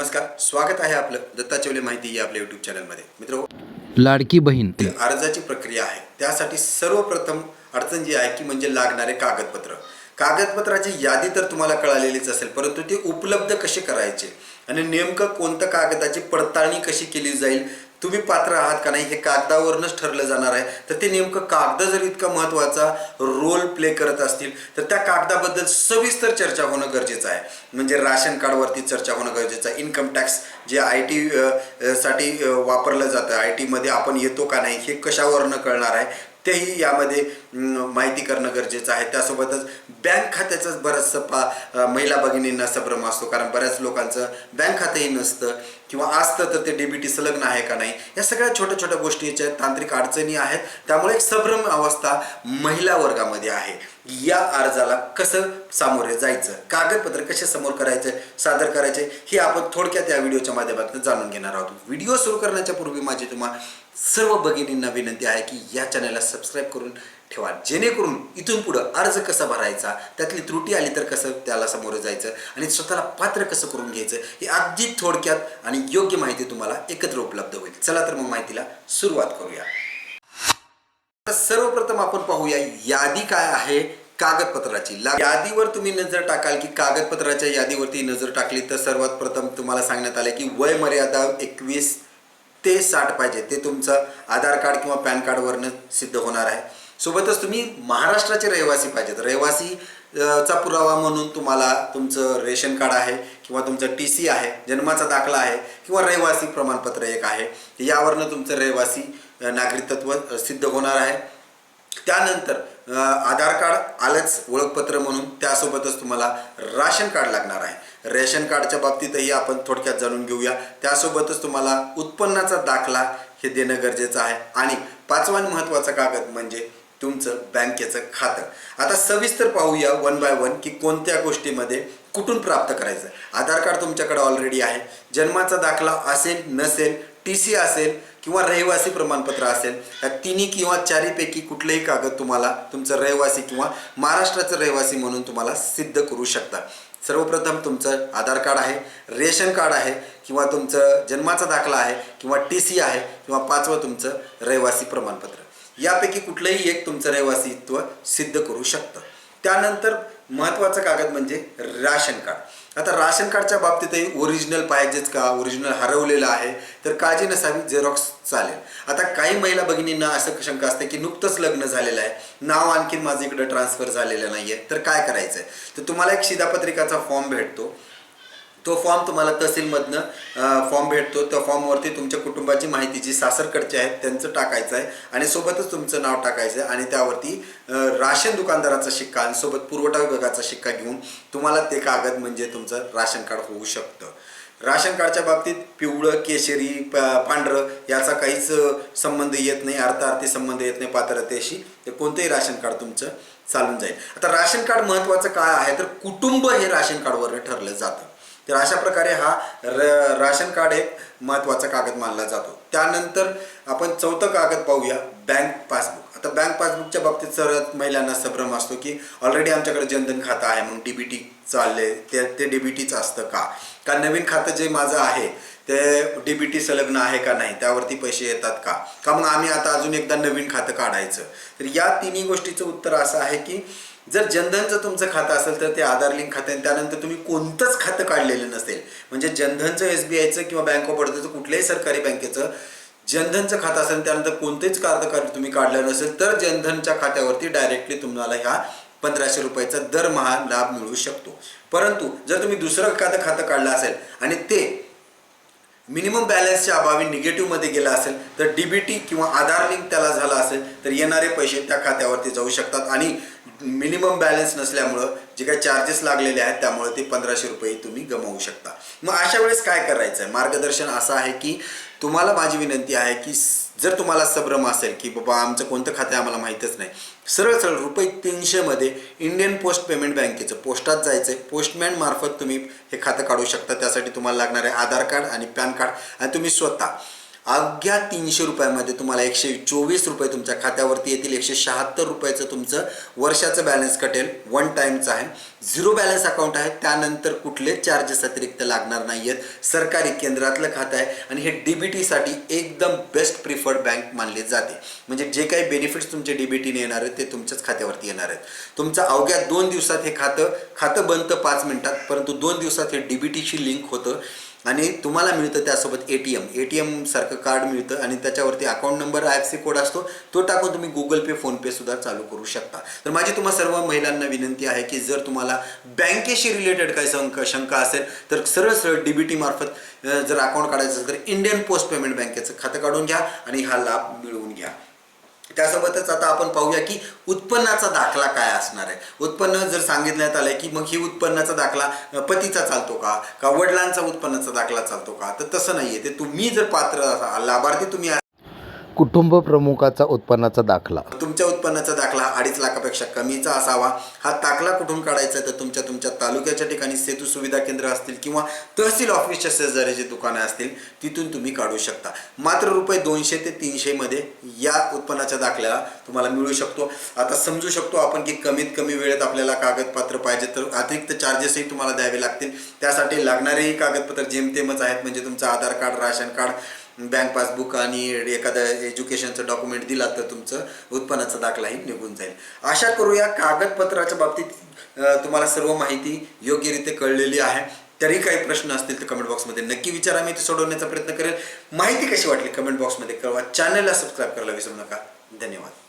नमस्कार स्वागत आहे आपलं दत्ता चवले माहिती या आपल्या यूट्यूब चॅनलमध्ये मित्र लाडकी बहीण. अर्जाची प्रक्रिया आहे. त्यासाठी सर्वप्रथम अडचण जी आहे की म्हणजे लागणारे कागदपत्र. कागदपत्राची यादी तर तुम्हाला कळालेलीच असेल परंतु ते उपलब्ध कसे करायचे? आणि नेमकं कोणत्या कागदाची पडताळणी कशी केली जाईल? तुम्ही पात्र आहात का नाही हे कागदावरूनच ठरलं जाणार आहे. तर ते नेमकं कागद जर इतका महत्त्वाचा रोल प्ले करत असतील तर त्या कागदाबद्दल सविस्तर चर्चा होणं गरजेचं आहे. म्हणजे राशन कार्डवरती चर्चा होणं गरजेचं आहे. इन्कम टॅक्स जे आय टी साठी वापरलं जातं. आय टीमध्ये आपण येतो का नाही हे कशावरनं कळणार आहे? तेही यामध्ये माहिती करणं गरजेचं आहे. त्यासोबतच बँक खात्याचाच बरंचसं पा महिला भगिनींना संभ्रम असतो. कारण बऱ्याच लोकांचं बँक खातंही नसतं. किंवा असतं तर ते डीबीटी संलग्न आहे का नाही? या सगळ्या छोट्या छोट्या गोष्टीच्या तांत्रिक अडचणी आहेत. त्यामुळे एक संभ्रम अवस्था महिला वर्गामध्ये आहे. या अर्जाला कसं सामोरे जायचं? कागदपत्र कसे समोर करायचे सादर करायचे हे आपण थोडक्यात या व्हिडिओच्या माध्यमातून जाणून घेणार आहोत. व्हिडिओ सुरू करण्याच्या पूर्वी माझी तुम्हाला सर्व भगिनींना विनंती आहे की या चॅनलला सबस्क्राईब करून ठेवा. जेणेकरून इथून पुढं अर्ज कसा भरायचा त्यातली त्रुटी आली तर कसं त्याला समोर जायचं आणि स्वतःला पात्र कसं करून घ्यायचं हे अगदी थोडक्यात आणि योग्य माहिती तुम्हाला एकत्र उपलब्ध होईल. चला तर मग माहितीला सुरुवात करूया. तर सर्वप्रथम आपण पाहूया यादी काय आहे कागदपत्राची. यादीवर तुम्ही नजर टाकाल की कागदपत्राच्या यादीवरती नजर टाकली तर सर्वात प्रथम तुम्हाला सांगण्यात आले की वय मर्यादा एकवीस ते साठ पाहिजे ते तुमचं आधार कार्ड किंवा पॅन कार्डवरनं सिद्ध होणार आहे. सोबतच तुम्ही महाराष्ट्राचे रहिवासी पाहिजेत. रहिवासी चा पुरावा म्हणून तुम्हाला तुमचं रेशन कार्ड आहे किंवा तुमचं टी सी आहे जन्माचा दाखला आहे किंवा रहिवासी प्रमाणपत्र एक आहे यावरनं तुमचं रहिवासी नागरिकत्व सिद्ध होणार आहे. त्यानंतर आधार कार्ड आलंच ओळखपत्र म्हणून त्यासोबतच तुम्हाला राशन कार्ड लागणार आहे. रेशन कार्डच्या बाबतीतही आपण थोडक्यात जाणून घेऊया. त्यासोबतच तुम्हाला उत्पन्नाचा दाखला हे देणं गरजेचं आहे. आणि पाचवा आणि महत्त्वाचा कागद म्हणजे तुमचं बँकेचं खातं. आता सविस्तर पाहूया वन बाय वन की कोणत्या गोष्टीमध्ये कुठून प्राप्त करायचं. आधार कार्ड तुमच्याकडे ऑलरेडी आहे. जन्माचा दाखला असेल नसेल टी सी असेल किंवा रहिवासी प्रमाणपत्र असेल या तिन्ही किंवा चारीपैकी कुठलेही कागद तुम्हाला तुमचं रहिवासी किंवा महाराष्ट्राचं रहिवासी म्हणून तुम्हाला सिद्ध करू शकता. सर्वप्रथम तुमचं आधार कार्ड आहे रेशन कार्ड आहे किंवा तुमचं जन्माचा दाखला आहे किंवा टी सी आहे किंवा पाचवं तुमचं रहिवासी प्रमाणपत्र. यापैकी कुठलंही एक तुमचं रहिवासीत्व सिद्ध करू शकतं. त्यानंतर महत्त्वाचं कागद म्हणजे राशन कार्ड. आता राशन कार्डच्या बाबतीतही ओरिजिनल पाहिजेच का ओरिजिनल हरवलेलं आहे तर काळजी नसावी झेरॉक्स चालेल. आता काही महिला भगिनींना असं शंका असते की नुकतंच लग्न झालेलं आहे नाव आणखीन माझं इकडं ट्रान्सफर झालेलं नाही आहे तर काय करायचं आहे तर तुम्हाला एक शिधापत्रिकाचा फॉर्म भेटतो. तो फॉर्म तुम्हाला तहसीलमधनं फॉर्म भेटतो. त्या फॉर्मवरती तुमच्या कुटुंबाची माहिती जी सासरकडची आहेत त्यांचं टाकायचं आहे आणि सोबतच तुमचं नाव टाकायचं आहे आणि त्यावरती राशन दुकानदाराचा शिक्का आणि सोबत पुरवठा विभागाचा शिक्का घेऊन तुम्हाला ते कागद म्हणजे तुमचं राशन कार्ड होऊ शकतं. राशन कार्डच्या बाबतीत पिवळं केशरी पांढरं याचा काहीच संबंध येत नाही अर्थार्थी संबंध येत नाही पात्रतेशी. ते कोणतंही राशन कार्ड तुमचं चालून जाईल. आता राशन कार्ड महत्त्वाचं काय आहे? तर कुटुंब हे राशन कार्डवर ठरलं जातं. तर अशा प्रकारे हा र राशन कार्ड एक महत्त्वाचा कागद मानला जातो. त्यानंतर आपण चौथं कागद पाहूया बँक पासबुक. आता बँक पासबुकच्या बाबतीत सर्वात महिलांना संभ्रम असतो की ऑलरेडी आमच्याकडे जनधन खातं आहे म्हणून डी बी टी चालले ते ते डी बी टीच असतं का? का नवीन खातं जे माझं आहे ते डी बी टी संलग्न आहे का नाही? त्यावरती पैसे येतात का? का मग आम्ही आता अजून एकदा नवीन खातं काढायचं? तर या तिन्ही गोष्टीचं उत्तर असं आहे की जर जनधनचं तुमचं खातं असेल तर ते आधार लिंक खातं आणि त्यानंतर तुम्ही कोणतंच खातं काढलेलं नसेल. म्हणजे जनधनचं एस बी आयचं किंवा बँक ऑफ बडोदाचं कुठल्याही सरकारी बँकेचं जनधनचं खातं असेल त्यानंतर कोणतेच कार्ड तुम्ही काढलं नसेल तर जनधनच्या खात्यावरती डायरेक्टली तुम्हाला ह्या पंधराशे रुपयाचा दरमहा लाभ मिळू शकतो. परंतु जर तुम्ही दुसरं खातं खातं काढलं असेल आणि ते मिनिमम बॅलन्सच्या अभावी निगेटिव्हमध्ये गेला असेल तर डी बी टी किंवा आधार लिंक त्याला झाला असेल तर येणारे पैसे त्या खात्यावरती जाऊ शकतात. आणि मिनिमम बॅलन्स नसल्यामुळं जे काही चार्जेस लागलेले आहेत त्यामुळे ते पंधराशे रुपये तुम्ही गमावू शकता. मग अशा वेळेस काय करायचं आहे मार्गदर्शन असं आहे की तुम्हाला माझी विनंती आहे की जर तुम्हाला संभ्रम असेल की बाबा आमचं कोणतं खातं आम्हाला माहीतच नाही सरळ सरळ रुपये तीनशेमध्ये इंडियन पोस्ट पेमेंट बँकेचं पोस्टात जायचं आहे पोस्टमॅन मार्फत तुम्ही हे खातं काढू शकता. त्यासाठी तुम्हाला लागणार आहे आधार कार्ड आणि पॅन कार्ड आणि तुम्ही स्वतः अवघ्या तीनशे रुपयामध्ये तुम्हाला एकशे चोवीस रुपये तुमच्या खात्यावरती येतील. एकशे शहात्तर रुपयाचं तुमचं वर्षाचं बॅलन्स कटेल. वन टाईमचं आहे. झिरो बॅलन्स अकाउंट आहे. त्यानंतर कुठले चार्जेस अतिरिक्त लागणार नाही आहेत सरकारी केंद्रातलं खातं आहे. आणि हे डी बी टीसाठी एकदम बेस्ट प्रिफर्ड बँक मानले जाते. म्हणजे जे काही बेनिफिट्स तुमचे डी बी टीने येणार आहेत ते तुमच्याच खात्यावरती येणार आहेत. तुमचं अवघ्या दोन दिवसात हे खातं खातं बनतं पाच मिनिटात परंतु दोन दिवसात हे डी बी टीशी लिंक होतं. आणि तुम्हाला मिळतं त्यासोबत A T M A T M सारखं कार्ड मिळतं आणि त्याच्यावरती account number I F C code असतो. तो टाकून तुम्ही गुगल पे फोनपे सुद्धा चालू करू शकता. तर माझी तुम्हा सर्व महिलांना विनंती आहे की जर तुम्हाला बँकेशी रिलेटेड काही शंक शंका असेल तर सरळ सरळ डी बी टी मार्फत जर अकाउंट काढायचं असेल तर इंडियन पोस्ट पेमेंट बँकेचं खातं काढून घ्या आणि हा लाभ मिळवून घ्या. त्यासोबतच आता आपण पाहूया की उत्पन्नाचा दाखला काय असणार आहे. उत्पन्न जर सांगितण्यात आलंय की मग ही उत्पन्नाचा दाखला पतीचा चालतो का? का वडिलांचा उत्पन्नाचा दाखला चालतो का? तर तसं नाहीये. ते तुम्ही जर पात्र लाभार्थी तुम्ही कुटुंब प्रमुखाचा उत्पन्नाचा दाखला. तुमच्या उत्पन्नाचा दाखला अडीच लाखापेक्षा कमीचा असावा. हा दाखला कुठून काढायचा आहे? तर तुमच्या तुमच्या तालुक्याच्या ठिकाणी सेतू सुविधा केंद्र असतील किंवा तहसील ऑफिसच्या शेजारीची दुकानं असतील तिथून तुम्ही काढू शकता. मात्र रुपये दोनशे ते तीनशे मध्ये या उत्पन्नाच्या दाखल्याला तुम्हाला मिळू शकतो. आता समजू शकतो आपण की कमीत कमी वेळेत आपल्याला कागदपत्र पाहिजे तर अतिरिक्त चार्जेसही तुम्हाला द्यावे लागतील. त्यासाठी लागणारेही कागदपत्र जेमतेमच आहेत म्हणजे तुमचं Aadhaar card ration card bank passbook आणि एखादं एज्युकेशनचं डॉक्युमेंट दिला तर तुमचं उत्पन्नाचा दाखलाही निघून जाईल. आशा करूया कागदपत्राच्या बाबतीत तुम्हाला सर्व माहिती योग्यरीत्या कळलेली आहे. तरी काही प्रश्न असतील तर कमेंट बॉक्समध्ये नक्की विचारा मी ते सोडवण्याचा प्रयत्न करेल. माहिती कशी वाटली कमेंट बॉक्समध्ये कळवा. चॅनलला सबस्क्राईब करायला विसरू नका. धन्यवाद.